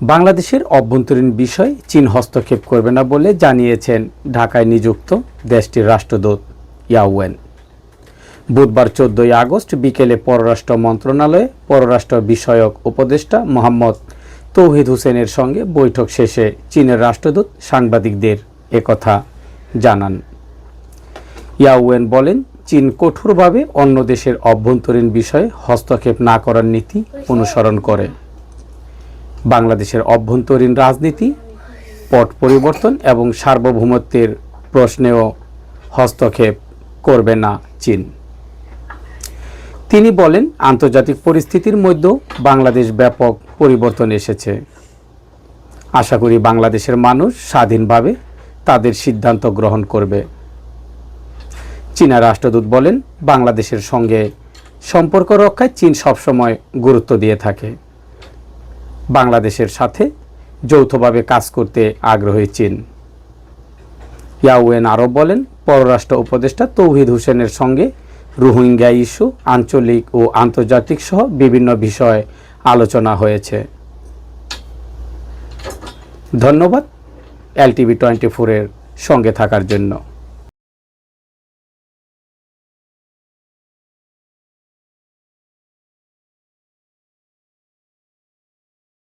বাংলাদেশের অভ্যন্তরীণ বিষয় চীন হস্তক্ষেপ করবে না বলে জানিয়েছেন ঢাকায় নিযুক্ত দেশটির রাষ্ট্রদূত ইয়াওয়েন। বুধবার চোদ্দই আগস্ট বিকেলে পররাষ্ট্র মন্ত্রণালয়ে পররাষ্ট্র বিষয়ক উপদেষ্টা মোহাম্মদ তৌহিদ হোসেনের সঙ্গে বৈঠক শেষে চীনের রাষ্ট্রদূত সাংবাদিকদের একথা জানান। ইয়াওয়েন বলেন, চীন কঠোরভাবে অন্য দেশের অভ্যন্তরীণ বিষয়ে হস্তক্ষেপ না করার নীতি অনুসরণ করে। বাংলাদেশের অভ্যন্তরীণ রাজনীতি, পট পরিবর্তন এবং সার্বভৌমত্বের প্রশ্নেও হস্তক্ষেপ করবে না চীন। তিনি বলেন, আন্তর্জাতিক পরিস্থিতির মধ্যেও বাংলাদেশ ব্যাপক পরিবর্তন এসেছে। আশা করি বাংলাদেশের মানুষ স্বাধীনভাবে তাদের সিদ্ধান্ত গ্রহণ করবে। চীনা রাষ্ট্রদূত বলেন, বাংলাদেশের সঙ্গে সম্পর্ক রক্ষায় চীন সবসময় গুরুত্ব দিয়ে থাকে। বাংলাদেশের সাথে যৌথভাবে কাজ করতে আগ্রহী চীন। ইয়াওয়েন আরও বলেন, পররাষ্ট্র উপদেষ্টা তৌহিদ হোসেনের সঙ্গে রোহিঙ্গা ইস্যু, আঞ্চলিক ও আন্তর্জাতিক সহ বিভিন্ন বিষয়ে আলোচনা হয়েছে। ধন্যবাদ এলটিভি টোয়েন্টি ফোরের সঙ্গে থাকার জন্য।